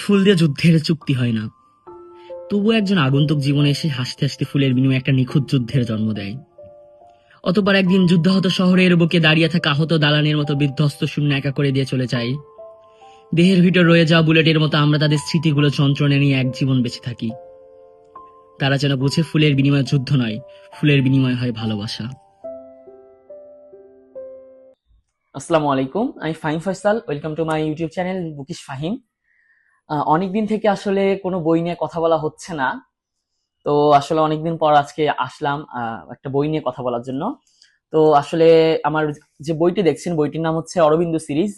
ফুল দিয়ে যুদ্ধের চুক্তি হয় না। তবু একজন আগন্তুক জীবনে এসে হাসতে হাসতে ফুলের বিনিময়ে একটা নিখুঁত যুদ্ধের জন্ম দেয়। অতপর একদিন যুদ্ধাহত শহরের বুকে দাঁড়িয়ে থাকা আহত দালানের মতো বিধ্বস্ত শূন্য একা করে দিয়ে চলে যায়। দেহের ভিতর রয়ে যাওয়া বুলেটের মতো আমরা তাদের স্মৃতিগুলো যন্ত্রণে নিয়ে এক জীবন বেঁচে থাকি। তারা যেন বুঝে ফুলের বিনিময়ে যুদ্ধ নয়, ফুলের বিনিময় হয় ভালোবাসা। আসসালামু আলাইকুম, আমি Fahim Faisal, welcome to my YouTube channel bookish Fahim. অনেকদিন থেকে আসলে কোনো বই নিয়ে কথা বলা হচ্ছে না। তো আসলে অনেকদিন পর আজকে আসলাম একটা বই নিয়ে কথা বলার জন্য। তো আসলে আমার যে বইটি দেখছেন, বইটির নাম হচ্ছে অরবিন্দ সিরিজ।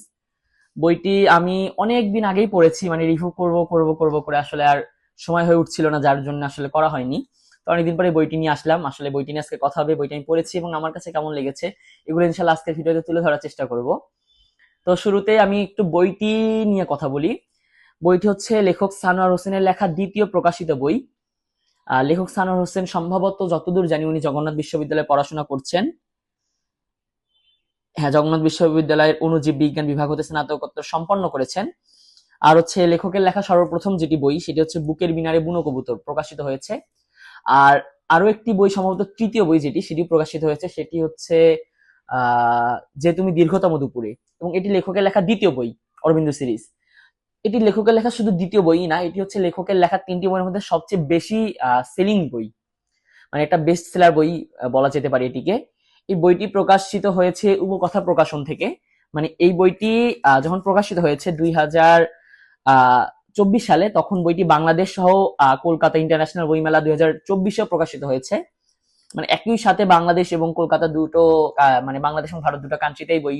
বইটি আমি অনেক দিন আগেই পড়েছি মানে রিভিউ করব করব করব করে আসলে আর সময় হয়ে উঠছিল না, যার জন্য আসলে করা হয়নি। তো অনেকদিন পরে বইটি নিয়ে আসলাম। আসলে বইটি নিয়ে আজকে কথা হবে, বইটি আমি পড়েছি এবং আমার কাছে কেমন লেগেছে এগুলো ইনশাল্লাহ আজকের ভিডিওতে তুলে ধরার চেষ্টা করব। তো শুরুতে আমি একটু বইটি নিয়ে কথা বলি। বইটি হচ্ছে লেখক সানোয়ার হোসেনের লেখা দ্বিতীয় প্রকাশিত বই। লেখক সানোয়ার হোসেন সম্ভবত যতদূর জানি উনি জগন্নাথ বিশ্ববিদ্যালয়ে পড়াশোনা করছেন। হ্যাঁ জগন্নাথ বিশ্ববিদ্যালয়ের অনুজীব বিজ্ঞান বিভাগ হতে স্নাতকোত্তর সম্পন্ন করেছেন। আর হচ্ছে লেখকের লেখা সর্বপ্রথম যেটি বই, সেটি হচ্ছে বুকের বিনারে বুনো কবুতর প্রকাশিত হয়েছে। আর আরও একটি বই, সম্ভবত তৃতীয় বই যেটি সেটি প্রকাশিত হয়েছে, সেটি হচ্ছে যে তুমি দীর্ঘতম দুপুরে। এবং এটি লেখকের লেখা দ্বিতীয় বই, অরবিন্দ সিরিজ। এটি লেখকের লেখা শুধু দ্বিতীয় বই না, এটি হচ্ছে লেখকের লেখা তিনটি বইয়ের মধ্যে সবচেয়ে বেশি সেলিং বই। মানে একটা বেস্ট সেলার বই বলা যেতে পারে এটিকে। এই বইটি প্রকাশিত হয়েছে উপকথা প্রকাশন থেকে। মানে এই বইটি যখন প্রকাশিত হয়েছে দুই হাজার চব্বিশ সালে, তখন বইটি বাংলাদেশ সহ কলকাতা ইন্টারন্যাশনাল বইমেলা দুই হাজার চব্বিশেও প্রকাশিত হয়েছে। মানে একই সাথে বাংলাদেশ এবং কলকাতা দুটো মানে বাংলাদেশ এবং ভারত দুটো কান্ট্রিতেই বই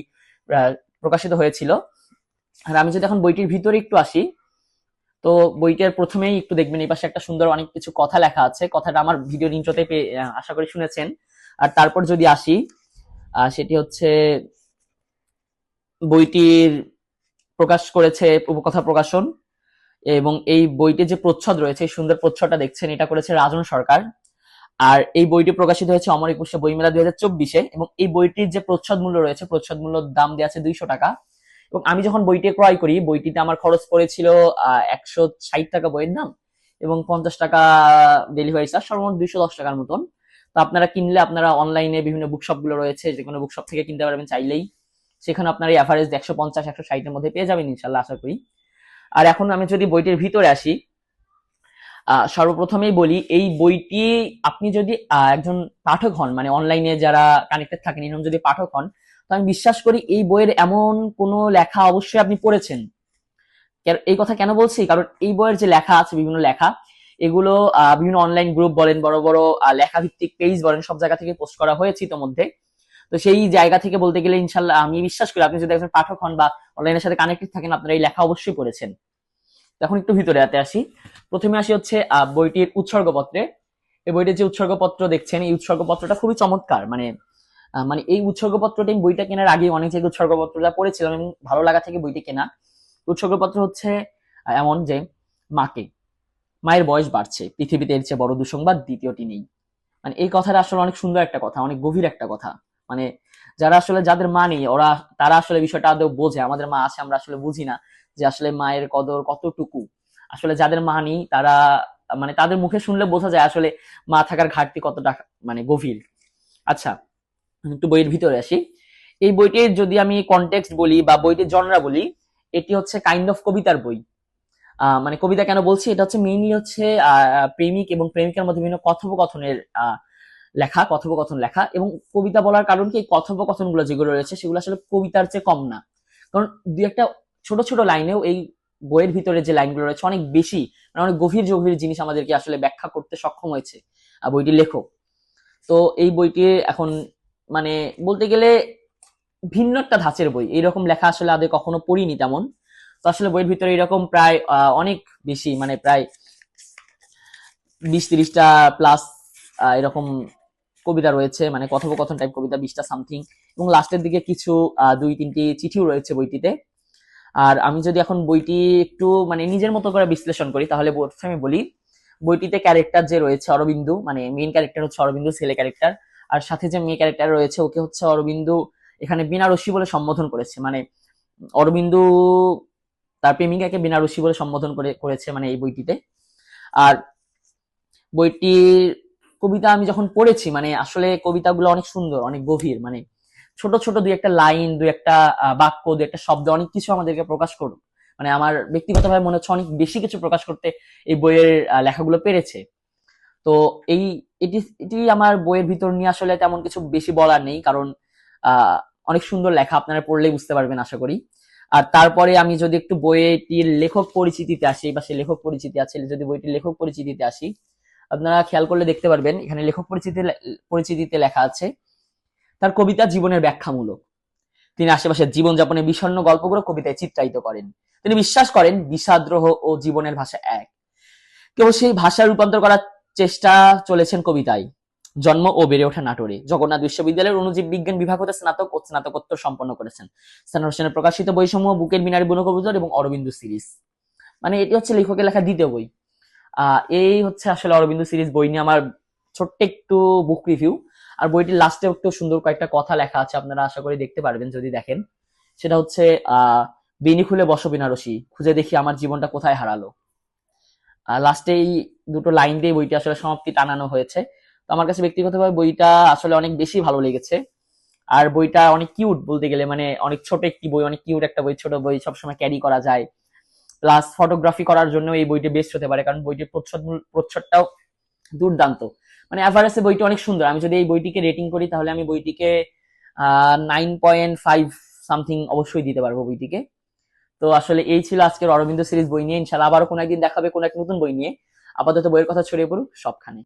প্রকাশিত হয়েছিল। আর আমি যদি এখন বইটির ভিতরে একটু আসি, তো বইটার প্রথমেই একটু দেখবেন, এই পাশে একটা সুন্দর অনেক কিছু কথা লেখা আছে। কথাটা আমার ভিডিও ইন্ট্রোতে আশা করি শুনেছেন। আর তারপর যদি আসি সেটি হচ্ছে বইটির প্রকাশ করেছে উপকথা প্রকাশন এবং এই বইটির যে প্রচ্ছদ রয়েছে, এই সুন্দর প্রচ্ছদটা দেখছেন, এটা করেছে রাজন সরকার। আর এই বইটি প্রকাশিত হয়েছে অমর একুশে বইমেলা দুই হাজার চব্বিশে এবং এই বইটির যে প্রচ্ছদ মূল্য রয়েছে, প্রচ্ছদ মূল্য দাম দেওয়া আছে দুইশো টাকা। এবং আমি যখন বইটি ক্রয় করি, বইটিতে আমার খরচ পড়েছিল একশো ষাট টাকা বইয়ের দাম এবং পঞ্চাশ টাকা ডেলিভারি চার্জ সর্বমোট দুইশো দশ টাকার মতন। তো আপনারা কিনলে আপনারা অনলাইনে বিভিন্ন বুকশপগুলো রয়েছে যে কোনো বুকশপ থেকে কিনতে পারবেন চাইলেই। সেখানে আপনার এই অ্যাভারেজ একশো পঞ্চাশ, একশো ষাটের মধ্যে পেয়ে যাবেন ইনশাল্লাহ, আশা করি। আর এখন আমি যদি বইটির ভিতরে আসি সর্বপ্রথমেই বলি, এই বইটি আপনি যদি একজন পাঠক হন মানে অনলাইনে যারা কানেক্টেড থাকেন, এরকম যদি পাঠক হন তো আমি বিশ্বাস করি এই বইয়ের এমন কোনো লেখা অবশ্যই আপনি পড়েছেন। এই কথা কেন বলছি? কারণ এই বইয়ের যে লেখা আছে, বিভিন্ন লেখা, এগুলো বিভিন্ন অনলাইন গ্রুপ বলেন, বড় বড় লেখা ভিত্তিক পেজ বলেন, সব জায়গা থেকে পোস্ট করা হয়েছে ইতোমধ্যে। তো সেই জায়গা থেকে বলতে গেলে ইনশাল্লাহ, আমি বিশ্বাস করি, আপনি যদি একজন পাঠক হন বা অনলাইনের সাথে কানেক্টেড থাকেন, আপনারা এই লেখা অবশ্যই পড়েছেন। এখন একটু ভিতরে হাতে আসি। প্রথমে আসি হচ্ছে বইটির উৎসর্গপত্রে। এই বইটির যে উৎসর্গপত্র দেখছেন, এই উৎসর্গপত্রটা খুবই চমৎকার মানে মানে এই উৎসর্গপত্রটি আমি বইটা কেনার আগে অনেক জায়গায় উৎসর্গপত্রটা পড়েছিলাম এবং ভালো লাগা থেকে বইটি কেনা। উৎসর্গপত্র হচ্ছে এমন যে মাকে, মায়ের বয়স বাড়ছে, পৃথিবীতে এর চেয়ে বড় দুঃসংবাদ দ্বিতীয়টি নেই। মানে এই কথাটা আসলে অনেক সুন্দর একটা কথা, অনেক গভীর একটা কথা। মানে যারা আসলে, যাদের মা নেই, ওরা, তারা আসলে বিষয়টা আদৌ বোঝে। আমাদের মা আছে, আমরা আসলে বুঝি না যে আসলে মায়ের কদর কতটুকু। আসলে যাদের মা নেই, তারা মানে তাদের মুখে শুনলে বোঝা যায় আসলে মা থাকার ঘাটতি কতটা মানে গভীর। আচ্ছা একটু বইয়ের ভিতরে আসি। এই বইটির যদি আমি কনটেক্সট বলি বা বইটির জনরা বলি, এটি হচ্ছে কাইন্ড অফ কবিতার বই। মানে কবিতা কেন বলছি? এটা হচ্ছে মেইনলি হচ্ছে প্রেমিক এবং প্রেমিকার মধ্যে বিভিন্ন কথোপকথনের লেখা, কথোপকথন লেখা এবং কবিতা বলার কারণ কি? কথোপকথনগুলো যেগুলো রয়েছে, সেগুলো আসলে কবিতার চেয়ে কম না। কারণ দুই একটা ছোট ছোট লাইনেও এই বইয়ের ভিতরে যে লাইনগুলো রয়েছে অনেক বেশি মানে অনেক গভীর গভীর জিনিস আমাদেরকে আসলে ব্যাখ্যা করতে সক্ষম হয়েছে বইটি লেখক। তো এই বইটি এখন মানে বলতে গেলে ভিন্ন একটা ধাঁচের বই। এইরকম লেখা আসলে আগে কখনো পড়িনি তেমন। তো আসলে বইয়ের ভিতরে এরকম প্রায় অনেক বেশি মানে প্রায় বিশ তিরিশটা প্লাস এরকম কবিতা রয়েছে মানে কথোপকথন টাইপ কবিতা, বিশটা সামথিং এবং লাস্টের দিকে কিছু দুই, তিনটি চিঠিও রয়েছে বইটিতে। আর আমি যদি এখন বইটি একটু মানে নিজের মতো করে বিশ্লেষণ করি, তাহলে প্রথমে বলি, বইটিতে ক্যারেক্টার যে রয়েছে অরবিন্দু মানে মেইন ক্যারেক্টার হচ্ছে অরবিন্দু, ছেলে ক্যারেক্টার আর সাথে যে মেয়ে ক্যারেক্টার রয়েছে, ওকে হচ্ছে অরবিন্দু এখানে বিনারসি বলে সম্বোধন করেছে। মানে অরবিন্দু তার প্রেমিকাকে বেনারসি বলে সম্বোধন করে, করেছে মানে এই বইটিতে। আর বইটির কবিতা আমি যখন পড়েছি মানে আসলে কবিতাগুলো অনেক সুন্দর, অনেক গভীর। মানে ছোট ছোট দুই একটা লাইন, দুই একটা বাক্য, দুই একটা শব্দ, অনেক কিছু আমাদেরকে প্রকাশ করুক। মানে আমার ব্যক্তিগতভাবে মনে হচ্ছে অনেক বেশি কিছু প্রকাশ করতে এই বইয়ের লেখাগুলো পেরেছে। তো এই এটি এটি আমার বইয়ের ভিতর নিয়ে আসলে তেমন কিছু বেশি বলার নেই, কারণ অনেক সুন্দর লেখা আপনারা পড়লেই বুঝতে পারবেন আশা করি। আর তারপরে আমি যদি একটু বইটির লেখক পরিচিতিতে আসি বা সে লেখক পরিচিতি আছে, যদি বইটির লেখক পরিচিতিতে আসি, আপনারা খেয়াল করলে দেখতে পারবেন, এখানে লেখক পরিচিতি পরিচিতিতে লেখা আছে, তার কবিতা জীবনের ব্যাখ্যামূলক। তিনি আশেপাশের জীবনযাপনের বিষণ্ণ গল্পগুলো কবিতায় চিত্রায়িত করেন। তিনি বিশ্বাস করেন বিষাদ্রোহ ও জীবনের ভাষা এক। কেবল সেই ভাষা রূপান্তর করার চেষ্টা চলেছেন কবিতায়। জন্ম ও বেড়ে ওঠা নাটোরে। জগন্নাথ বিশ্ববিদ্যালয়ের অনুজীব বিজ্ঞান বিভাগ হতে স্নাতক ও স্নাতকোত্তর সম্পন্ন করেছেন। স্থান হোসেনের প্রকাশিত বইসমূহ বুকের মিনারি বনকবুতর এবং অরবিন্দু সিরিজ। মানে এটি হচ্ছে লেখকের লেখা দ্বিতীয় বই। আহ এই হচ্ছে আসলে অরবিন্দু সিরিজ বই নিয়ে আমার ছোট্ট একটু বুক রিভিউ আর বইটির লাস্টে একটু সুন্দর কয়েকটা কথা লেখা আছে, আপনারা আশা করি দেখতে পারবেন যদি দেখেন। সেটা হচ্ছে আহ বেনি খুলে বসো বেনারসি, খুঁজে দেখি আমার জীবনটা কোথায় হারালো। লাস্টে এই দুটো লাইন দিয়ে বইটি আসলে সমাপ্তি টানানো হয়েছে। তো আমার কাছে ব্যক্তিগতভাবে বইটা আসলে অনেক বেশি ভালো লেগেছে। আর বইটা অনেক কিউট বলতে গেলে মানে অনেক ছোট একটি বই, অনেক কিউট একটা বই, ছোট বই সবসময় ক্যারি করা যায়। প্লাস ফটোগ্রাফি করার জন্য এই বইটি বেস্ট হতে পারে, কারণ বইটির প্রচ্ছদ প্রচ্ছদটাও দুর্দান্ত। মানে অ্যাভারেজে বইটি অনেক সুন্দর। আমি যদি এই বইটিকে রেটিং করি, তাহলে আমি বইটিকে নাইন পয়েন্ট ফাইভ সামথিং অবশ্যই দিতে পারব বইটিকে। তো আসলে এই ছিল আজকের অরবিন্দ সিরিজ বই নিয়ে। ইনশাল্লাহ আবারও কোনো একদিন দেখাবে, কোনো এক নতুন বই নিয়ে। আপাতত বইয়ের কথা ছড়িয়ে পড়ুক, সবখানে।